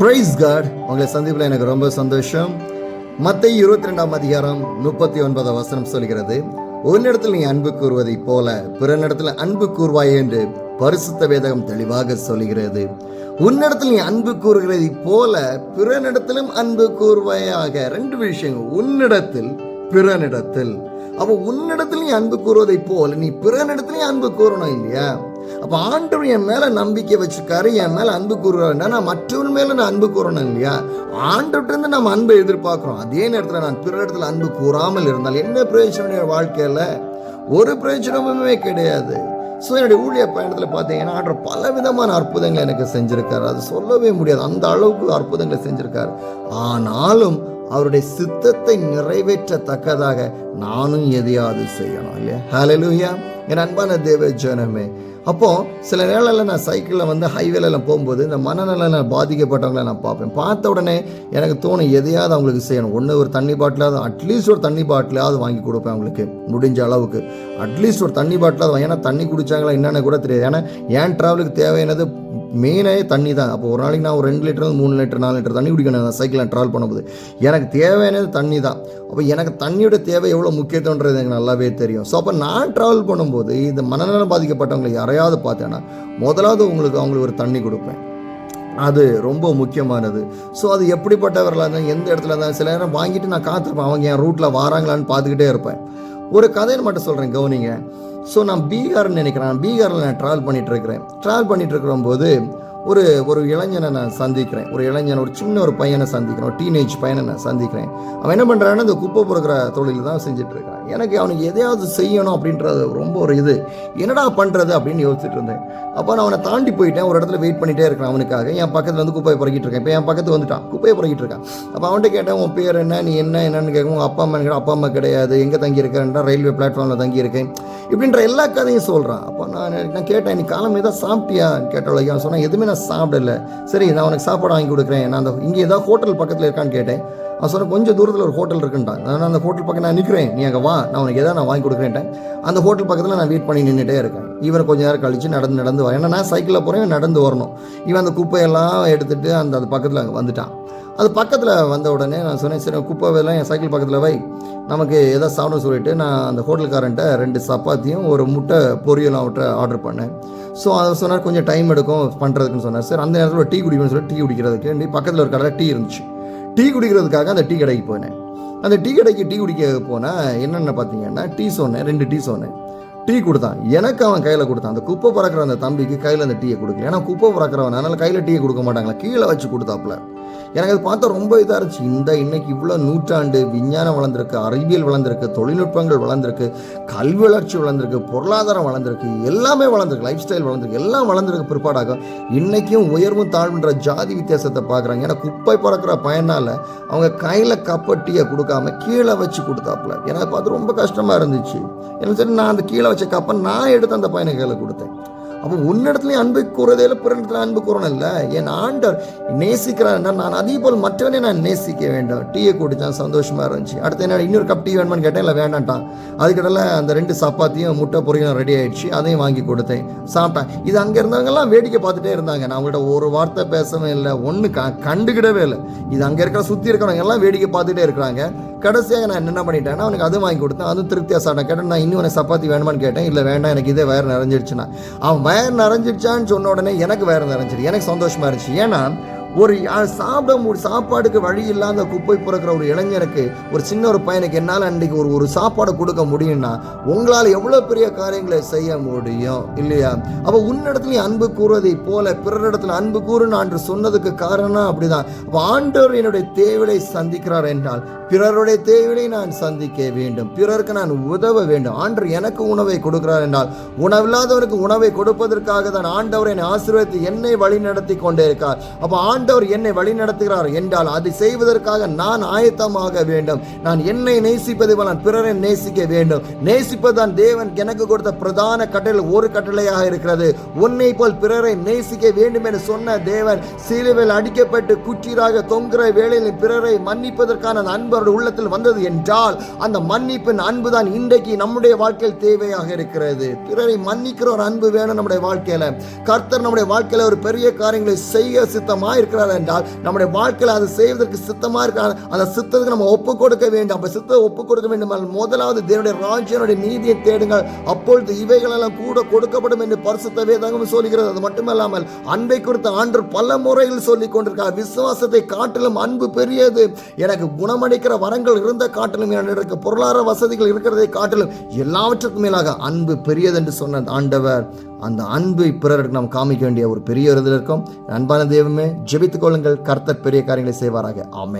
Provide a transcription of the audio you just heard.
Price God உங்களை சந்திப்பில் எனக்கு ரொம்ப சந்தோஷம். மற்ற இருபத்தி ரெண்டாம் அதிகாரம் முப்பத்தி ஒன்பதாம் வசனம் சொல்கிறது உன்னிடத்தில் நீ அன்பு கூறுவதைப் போல பிறனிடத்தில் அன்பு கூறுவாய் என்று பரிசுத்த வேதகம் தெளிவாக சொல்கிறது. உன்னிடத்தில் நீ அன்பு கூறுகிறதைப் போல பிறனிடத்திலும் அன்பு கூறுவாயாக ரெண்டு விஷயங்கள். உன்னிடத்தில் பிறனிடத்தில் அப்போ உன்னிடத்தில் நீ அன்பு கூறுவதைப் போல நீ பிறனிடத்திலையும் அன்பு கூறணும் இல்லையா? அப்போ ஆண்டவர் என் மேலே நம்பிக்கை வச்சிருக்காரு என் மேலே அன்பு கூறுறாருன்னா நான் மற்றவன் மேலே நான் அன்பு கூறணும் இல்லையா? ஆண்டவர்கிட்ட இருந்து நம்ம அன்பை எதிர்பார்க்குறோம். அதே நேரத்தில் நான் பிற இடத்துல அன்பு கூறாமல் இருந்தால் என்ன பிரயோஜனம் என் ஒரு பிரயோஜனமுமே கிடையாது. ஸோ என்னுடைய ஊழிய பயணத்தில் பார்த்தீங்கன்னா ஆண்டர் பல விதமான அற்புதங்களை எனக்கு செஞ்சுருக்காரு. அது சொல்லவே முடியாது. அந்த அளவுக்கு அற்புதங்களை செஞ்சுருக்காரு. ஆனாலும் அவருடைய சித்தத்தை நிறைவேற்றத்தக்கதாக நானும் எதையாவது செய்யணும் இல்லையா? ஹலலூயா என் அன்பான தேவ ஜனமே அப்போ சில நேரங்களில் நான் சைக்கிளில் வந்து ஹைவேலலாம் போகும்போது இந்த மனநல பாதிக்கப்பட்டவங்களை நான் பார்ப்பேன். பார்த்த உடனே எனக்கு தோணும் எதையாவது அவங்களுக்கு செய்யணும். ஒன்று ஒரு தண்ணி பாட்டிலாவது அட்லீஸ்ட் ஒரு தண்ணி பாட்டிலாவது வாங்கி கொடுப்பேன் அவங்களுக்கு. முடிஞ்ச அளவுக்கு. அட்லீஸ்ட் ஒரு தண்ணி பாட்டிலாவது ஏன்னா தண்ணி குடிச்சாங்களா என்னென்னு கூட தெரியாது. ஏன்னா ஏன் ட்ராவலுக்கு தேவையானது மெயினே தண்ணி தான். அப்போ ஒரு நாளைக்கு நான் ஒரு ரெண்டு லிட்டர் மூணு லிட்டர் நாலு லிட்டர் தண்ணி குடிக்கணும். நான் சைக்கிளில் ட்ராவல் பண்ணும்போது. எனக்கு தேவையானது தண்ணி தான். அப்போ எனக்கு தண்ணியோட தேவை எவ்வளோ முக்கியத்துவன்றது எனக்கு நல்லாவே தெரியும். ஸோ அப்போ நான் ட்ராவல் பண்ணும்போது இந்த மனநலம் பாதிக்கப்பட்டவங்களை யாரையாவது பார்த்தேன்னா முதலாவது உங்களுக்கு அவங்களுக்கு ஒரு தண்ணி கொடுப்பேன். அது ரொம்ப முக்கியமானது. ஸோ அது எப்படிப்பட்டவர்களாக இருந்தால் எந்த இடத்துல இருந்தாலும் சில நேரம் வாங்கிட்டு நான் காத்திருப்பேன். அவங்க என் ரூட்டில் வராங்களான்னு பார்த்துக்கிட்டே இருப்பேன். ஒரு கதையை மட்டும் சொல்கிறேன் கவனிங்க. ஸோ நான் பீகார்னு நினைக்கிறேன். பீகாரில் நான் ட்ராவல் பண்ணிகிட்ருக்கிறேன் ட்ராவல் பண்ணிகிட்ருக்கிற போது ஒரு ஒரு இளைஞனை நான் சந்திக்கிறேன். ஒரு இளைஞன் ஒரு சின்ன ஒரு பையனை சந்திக்கிறேன். ஒரு டீனேஜ் பையனை நான் சந்திக்கிறேன். அவன் என்ன பண்ணுறான்னா இந்த குப்பை பொறுக்கிற தொழில் தான் செஞ்சுட்டு இருக்கிறான் எனக்கு அவனுக்கு எதையாவது செய்யணும் அப்படின்றது ரொம்ப ஒரு இது. என்னடா பண்ணுறது அப்படின்னு யோசிச்சுட்டு இருந்தேன். அப்போ நான் அவனை தாண்டி போயிட்டேன். ஒரு இடத்துல வெயிட் பண்ணிட்டே இருக்கிறேன் அவனுக்காக. என் பக்கத்தில் வந்து குப்பையை பொறுக்கிட்டு இருக்கேன். இப்போ என் பக்கத்து வந்துட்டான். குப்பையை பிறக்கிட்டு இருக்கான். அப்போ அவன்கிட்ட கேட்டேன் உன் பேர் என்ன? நீ என்ன என்னன்னு கேட்கும் உங்கள் அப்பா அம்மா அப்பா அம்மா கிடையாது. எங்கே தங்கி இருக்கேன்டா ரயில்வே பிளாட்ஃபார்மில் தங்கி இருக்கேன் இப்படின்ற எல்லா கதையும் சொல்கிறான் அப்போ நான் நான் கேட்டேன் நீ காலம் ஏதாவது சாப்பிட்டியான்னு கேட்டவளைக்கு அவன் எதுவுமே நான் சாப்பிடல. சரி நான் உனக்கு சாப்பாடு வாங்கி கொடுக்குறேன். நான் அந்த இங்கே ஏதாவது ஹோட்டல் பக்கத்தில் இருக்கான்னு கேட்டேன். அவன் சொன்ன கொஞ்சம் தூரத்தில் ஒரு ஹோட்டல் இருக்குன்ட்டான். நான் அந்த ஹோட்டல் பக்கம் நான் நிற்கிறேன் நீ அங்கே வா. நான் உனக்கு எதாவது நான் வாங்கி கொடுக்குறேன்ட்டேன். அந்த ஹோட்டல் பக்கத்தில் நான் வெயிட் பண்ணி நின்றுட்டே இருக்கேன். இவரை கொஞ்ச நேரம் கழிச்சு நடந்து நடந்து வரேன். ஏன்னா நான் சைக்கிளில் போகிறேன் நடந்து வரணும். இவன் அந்த குப்பையெல்லாம் எடுத்துகிட்டு அந்த அது பக்கத்தில் அங்கே வந்துட்டான். அது பக்கத்தில் வந்த உடனே நான் சொன்னேன் சரி குப்பை எல்லாம் என் சைக்கிள் பக்கத்தில் வை. நமக்கு எதாவது சாப்பிட சொல்லிட்டு நான் அந்த ஹோட்டல்காரன்ட்ட ரெண்டு சப்பாத்தியும் ஒரு முட்டை பொரியலும் அவர்கிட்ட ஆர்டர் பண்ணேன். ஸோ அதை சொன்னார் கொஞ்சம் டைம் எடுக்கும் பண்ணுறதுக்குன்னு சொன்னார். சார் அந்த நேரத்தில் டீ குடிக்கணும்னு சொல்லி டீ குடிக்கிறதுக்கு நீ பக்கத்தில் ஒரு கடையில் டீ இருந்துச்சு. டீ குடிக்கிறதுக்காக அந்த டீ கடைக்கு போனேன். அந்த டீ கடைக்கு டீ குடிக்க போனால் என்னென்ன பார்த்தீங்கன்னா டீ சொன்னேன் ரெண்டு டீ சொன்னேன். டீ கொடுத்தான். எனக்கு அவன் கையில் கொடுத்தான். அந்த குப்பை பறக்கிற அந்த தம்பிக்கு கையில் அந்த டீயை கொடுக்கல. ஏன்னா குப்பை பறக்கிறவன். அதனால் கையில் டீயை கொடுக்க மாட்டாங்களா? கீழே வச்சு கொடுத்தாப்புல. எனக்கு அது பார்த்தா ரொம்ப இதாக இருந்துச்சு. இந்த இன்னைக்கு இவ்வளோ நூற்றாண்டு விஞ்ஞானம் வளர்ந்துருக்கு அறிவியல் வளர்ந்துருக்கு தொழில்நுட்பங்கள் வளர்ந்துருக்கு கல்வி வளர்ச்சி வளர்ந்துருக்கு பொருளாதாரம் வளர்ந்துருக்கு எல்லாமே வளர்ந்துருக்கு லைஃப் ஸ்டைல் வளர்ந்துருக்கு எல்லாம் வளர்ந்துருக்கு பிற்பாடாக. இன்னைக்கும் உயர்வும் தாழ்வுன்ற ஜாதி வித்தியாசத்தை பார்க்குறாங்க. ஏன்னா குப்பை பறக்கிற பயனால் அவங்க கையில் கப்பட்டியை கொடுக்காம கீழே வச்சு கொடுத்தாப்புல. எனக்கு பார்த்து ரொம்ப கஷ்டமாக இருந்துச்சு. எனக்கு சரி நான் அந்த கீழே வச்ச கப்பை நான் எடுத்து அந்த பையனை கையில் கொடுத்தேன். அப்போ உன்னிடத்துலையும் அன்பு கூறதே இல்லை பிறனிடத்துல அன்பு கூறணும் இல்லை? என் ஆண்டர் நேசிக்கிறான் நான் அதே போல் மற்றவனே நான் நேசிக்க வேண்டும். டீயை குடித்தான் சந்தோஷமாக இருந்துச்சு. அடுத்து என்ன இன்னொரு கப் டீ வேணுமான்னு கேட்டேன் இல்லை வேண்டான்ட்டான். அதுக்கடல அந்த ரெண்டு சப்பாத்தியும் முட்டை பொரியலும் ரெடி ஆயிடுச்சு. அதையும் வாங்கி கொடுத்தேன். சாப்பிட்டான். இது அங்கே இருந்தவங்கெல்லாம் வேடிக்கை பார்த்துட்டே இருந்தாங்க. நான் அவங்கள்ட்ட ஒரு வார்த்தை பேசவே இல்லை ஒன்று க கண்டுக்கிடவே இல்லை. இது அங்கே இருக்கிற சுற்றி இருக்கிறவங்க எல்லாம் வேடிக்கை பார்த்துட்டே இருக்கிறாங்க. கடைசியாக நான் என்ன பண்ணிட்டேன்னா அவனுக்கு அது வாங்கி கொடுத்தேன். அதுவும் திருப்தியாக சாப்பிட்டேன். கேட்டேன் நான் இன்னும் உனக்கு சப்பாத்தி வேணுமான்னு கேட்டேன். இல்லை வேண்டாம் எனக்கு இதே வயர் நிறைஞ்சிடுச்சுன்னா. அவன் வயர் நிறைஞ்சிடுச்சான்னு சொன்ன உடனே எனக்கு வயர் நிறைஞ்சிடு எனக்கு சந்தோஷமா இருந்துச்சு. ஏன்னா ஒரு சாப்பிட ஒரு சாப்பாடுக்கு வழி இல்லாத குப்பை பிறக்கிற ஒரு இளைஞனுக்கு ஒரு சின்ன ஒரு பையனுக்கு என்னால் அன்றைக்கு ஒரு ஒரு சாப்பாடு கொடுக்க முடியும்னா உங்களால் எவ்வளோ பெரிய காரியங்களை செய்ய முடியும்? இல்லையா? அப்போ உன்னிடத்துலையும் அன்பு கூறுவதை போல பிறரிடத்தில் அன்பு கூறுன்னு ஆண்டு சொன்னதுக்கு காரணம் அப்படிதான். அப்போ ஆண்டவர் என்னுடைய தேவையை சந்திக்கிறார் என்றால் பிறருடைய தேவையை நான் சந்திக்க வேண்டும். பிறருக்கு நான் உதவ வேண்டும். ஆண்டவர் எனக்கு உணவை கொடுக்கிறார் என்றால் உணவில்லாதவருக்கு உணவை கொடுப்பதற்காக தான் ஆண்டவர் என்னை ஆசீர்வதித்து என்னை வழி நடத்தி கொண்டே இருக்கார். அப்போ ஆண்டவர் என்னை வழி நடத்துகிறார் என்றால் அதை செய்வதற்காக நான் ஆயத்தமாக வேண்டும். நான் என்னை நேசிப்பது போல நான் பிறரை நேசிக்க வேண்டும். நேசிப்பதுதான் தேவன் எனக்கு கொடுத்த பிரதான கட்டளை ஒரு கட்டளையாக இருக்கிறது. உன்னை போல் பிறரை நேசிக்க வேண்டும் என்று சொன்ன தேவன் சிலுவையில் அடிக்கப்பட்டு குற்றீராக தொங்குற வேளையில் பிறரை மன்னிப்பதற்கான அந்த அன்பு அவருடைய உள்ளத்தில் வந்தது என்றால் அந்த மன்னிப்பின் அன்பு தான் இன்றைக்கு நம்முடைய வாழ்க்கையில் தேவையாக இருக்கிறது. பிறரை மன்னிக்கிற ஒரு அன்பு வேணும் நம்முடைய வாழ்க்கையில. கர்த்தர் நம்முடைய வாழ்க்கையில ஒரு பெரிய காரியங்களை செய்ய சித்தமாக இருக்கிறார் என்றால் நம்முடைய வாழ்க்கையில் அதை செய்வதற்கு சித்தமா இருக்கிறார் அந்த சித்தத்துக்கு நம்ம ஒப்பு கொடுக்க வேண்டும். அப்போ சித்தத்தை ஒப்பு கொடுக்க வேண்டும். என்றால் முதலாவது தேவனுடைய ராஜ்யனுடைய நீதியை தேடுங்கள். அப்பொழுது இவைகளெல்லாம் கூட கொடுக்கப்படும் என்று பரிசுத்த வேதகம் சொல்கிறது அது மட்டுமல்லாமல் அன்பை குறித்த ஆண்டு பல முறையில் சொல்லி கொண்டிருக்கார் விசுவாசத்தை காட்டிலும் அன்பு பெரியது. எனக்கு குணமளிக்கிற வரங்கள் இருந்த காட்டிலும் எனக்கு பொருளாதார வசதிகள் இருக்கிறதை காட்டிலும் எல்லாவற்றுக்கும் மேலாக அன்பு பெரியது என்று சொன்ன ஆண்டவர். அந்த அன்பை பிறருக்கு நாம் காமிக்க வேண்டிய ஒரு பெரிய இதில் இருக்கும். அன்பான தெய்வமே ஜெபித்துக்கொள்ளுங்கள் கர்த்தர் பெரிய காரியங்களை செய்வாராக. ஆமே